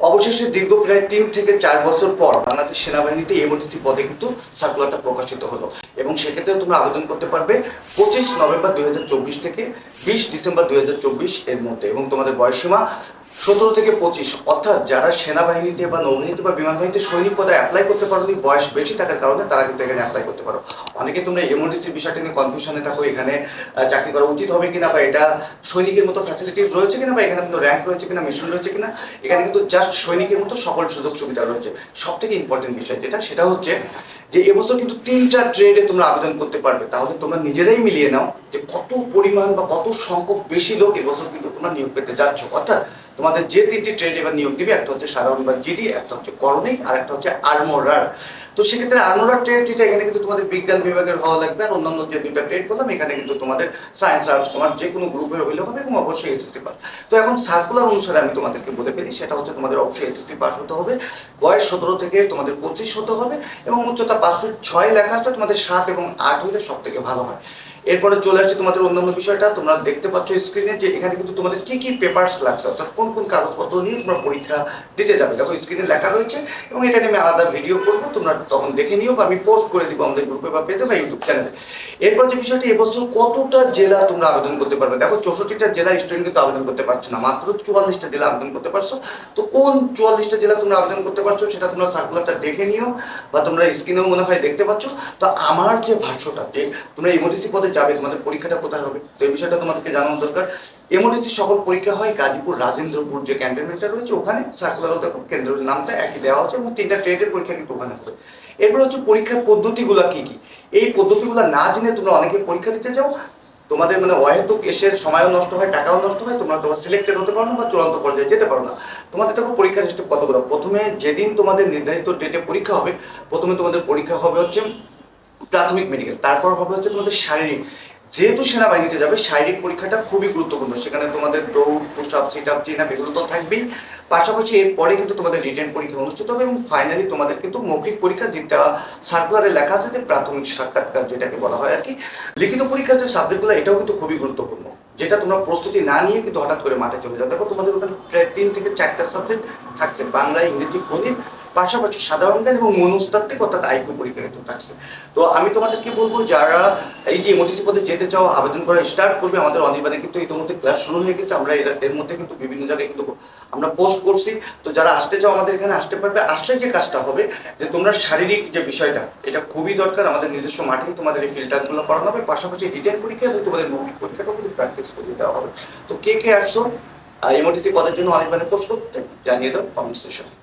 অবশেষে দীর্ঘ প্রায় তিন থেকে চার বছর পর বাংলাদেশ সেনাবাহিনীতে এমওডিসি পদে কিন্তু সার্কুলারটা প্রকাশিত হলো। এবং সেক্ষেত্রে তোমরা আবেদন করতে পারবে পঁচিশ নভেম্বর দুই হাজার চব্বিশ থেকে বিশ ডিসেম্বর দুই হাজার চব্বিশ এর মধ্যে এবং তোমাদের বয়সীমা সতেরো থেকে পঁচিশ, অর্থাৎ যারা সেনাবাহিনীতে বা নৌবাহিনীতে বা বিমান বাহিনীতে সৈনিক পদে অ্যাপ্লাই করতে পারোনি, বয়স বেশি থাকার কারণে তারা কিন্তু এখানে অ্যাপ্লাই করতে পারো। অনেকে তোমরা এমওডিসি বিষয়টা নিয়ে কনফিউশনে থাকো, এখানে চাকরি করা উচিত হবে কিনা বা এটা সৈনিকের মতো ফ্যাসিলিটিস রয়েছে কিনা বা এখানে কোনো র্যাঙ্ক রয়েছে কিনা মিশন রয়েছে কিনা, এখানে কিন্তু জাস্ট সৈনিকের মতো সকল সুযোগ সুবিধা রয়েছে। সব থেকে ইম্পর্টেন্ট বিষয় যেটা, সেটা হচ্ছে যে এবছর কিন্তু তিনটা ট্রেডে তোমরা আবেদন করতে পারবে। তাহলে তোমরা নিজেরাই মিলিয়ে নাও যে কত পরিমাণ বা কত সংখ্যক বেশি লোক এবছর কিন্তু তোমরা নিয়োগ পেতে যাচ্ছ। অর্থাৎ তোমাদের যে তিনটি ট্রেড এবার নিয়োগ দিবে, একটা হচ্ছে সাধারণ বা জিডি একটা হচ্ছে করণিক আর একটা হচ্ছে আর্মোরার তো সেক্ষেত্রে আর্মোরার ট্রেড যেটা, এখানে কিন্তু তোমাদের বিজ্ঞান বিভাগের হওয়া লাগবে, আর অন্যান্য যে দুইটা ট্রেড বললাম, এখানে কিন্তু তোমাদের সায়েন্স আর্টস কমার্স যে কোনো গ্রুপের হইলে হবে এবং অবশ্যই এসএসসি পাস তো এখন সার্কুলার অনুসারে আমি তোমাদেরকে বলে ফেলি, সেটা হচ্ছে তোমাদের অবশ্যই এসএসসি পাস হতে হবে। বয়স সতেরো থেকে তোমাদের পঁচিশ হতে হবে এবং উচ্চতা পাঁচ ফুট ছয় লেখা আছে, তোমাদের সাত এবং আট হইলে সব থেকে ভালো হয়। এরপরে চলে আসছে তোমাদের অন্যান্য বিষয়টা। তোমরা দেখতে পাচ্ছ স্ক্রিনে যে এখানে কিন্তু তোমাদের কি কি পেপারস লাগছে, অর্থাৎ কোন কোন কাগজপত্র নিয়ে তোমরা পরীক্ষা দিতে যাবে। দেখো স্ক্রিনে লেখা রয়েছে এবং এটা নিয়ে আমি আলাদা ভিডিও করব। তোমরা তখন দেখে নিও বা আমি পোস্ট করে দিব আমাদের গ্রুপে বা পেতে বা ইউটিউব চ্যানেলে এরপর যে বিষয়টি এবছর কতটা জেলা তোমরা আবেদন করতে পারবে? দেখো চৌষট্টিটা জেলা স্টুডেন্ট কিন্তু আবেদন করতে পারছ না। মাত্র চুয়াল্লিশটা জেলা আবেদন করতে পারছ। তো কোন চুয়াল্লিশটা জেলা তোমরা আবেদন করতে পারছ সেটা তোমরা সার্কুলারটা দেখে নিও বা তোমরা স্ক্রিনেও মনে হয় দেখতে পাচ্ছ। তো আমার যে ভাষ্যটা যে তোমরা ইমোডিসি পদে যাবে, তোমাদের পরীক্ষাটা কোথায় হবে? তো এই বিষয়টা তোমাদেরকে জানানো দরকার। এমওডিসি সকল পরীক্ষা হয় গাজীপুর রাজেন্দ্রপুর যে ক্যান্টনমেন্টটা রয়েছে, ওখানে সার্কুলারও দেখো কেন্দ্রের নামটা একই দেওয়া হচ্ছে এবং তিনটা ট্রেডের পরীক্ষা কিন্তু ওখানে হবে। এরপর হচ্ছে পরীক্ষার পদ্ধতিগুলো কি কি? এই পদ্ধতিগুলো না জেনে তোমরা অনেকে পরীক্ষা দিতে যাও তোমাদের মানে অহেতুক এসের সময়ও নষ্ট হয়, টাকাও নষ্ট হয়, তোমরা তোমার সিলেক্টেড হতে পারো না বা চূড়ান্ত পর্যায়ে যেতে পারো না। তোমাদের দেখো পরীক্ষার স্টেপ কতগুলো? প্রথমে যেদিন তোমাদের নির্ধারিত ডেটে পরীক্ষা হবে, প্রথমে তোমাদের পরীক্ষা হবে হচ্ছে প্রাথমিক মেডিকেল তারপর হবে হচ্ছে তোমাদের শারীরিক। যেহেতু সেনাবাহিনীতে যাবে, শারীরিক পরীক্ষাটা খুবই গুরুত্বপূর্ণ। সেখানে তোমাদের দৌড় পুশ আপ সিট আপ চিন এগুলো তো থাকবেই। পাশাপাশি এরপরে কিন্তু তোমাদের রিটেন পরীক্ষা অনুষ্ঠিত হবে এবং ফাইনালি তোমাদের কিন্তু মৌখিক পরীক্ষা যেটা সার্কুলারে লেখা আছে যে প্রাথমিক সাক্ষাৎকার যেটাকে বলা হয় আর কি লিখিত পরীক্ষার যে সাবজেক্টগুলো এটাও কিন্তু খুবই গুরুত্বপূর্ণ। যেটা তোমরা প্রস্তুতি না নিয়ে কিন্তু হঠাৎ করে মাঠে চলে যাও। দেখো তোমাদের ওখানে প্রায় তিন থেকে চারটা সাবজেক্ট থাকছে। বাংলা, ইংরেজি, গণিত পাশাপাশি সাধারণ জ্ঞান এবং মনস্তাত্ত্বিক অর্থাৎ আইকিউ কিন্তু থাকছে। তো আমি তোমাদেরকে বলব, যারা এই যে এমওটিসি পদে যেতে চাও, আবেদন করা স্টার্ট করবে, আমাদের অনির্বাণে কিন্তু ইতিমধ্যে ক্লাস শুরু হয়ে গেছে। আমরা এর- মধ্যে কিন্তু বিভিন্ন জায়গায় কিন্তু আমরা পোস্ট করছি। তো যারা আসতে চাও, আমাদের এখানে আসতে পারবে। আসলে যে কাজটা হবে, যে তোমরা শারীরিক যে বিষয়টা, এটা খুবই দরকার। আমাদের নিজস্ব মাঠেই তোমাদের এই ফিল্টারগুলো করানো হবে। পাশাপাশি রিটেন পরীক্ষা এবং তোমাদের মৌখিক পরীক্ষাটাও কিন্তু প্র্যাকটিস করে দেওয়া হবে। তো কে কে আসছো এমওটিসি পদের জন্য অনির্বাণে পোস্ট করতে জানিয়ে দাও কমেন্ট সেশনে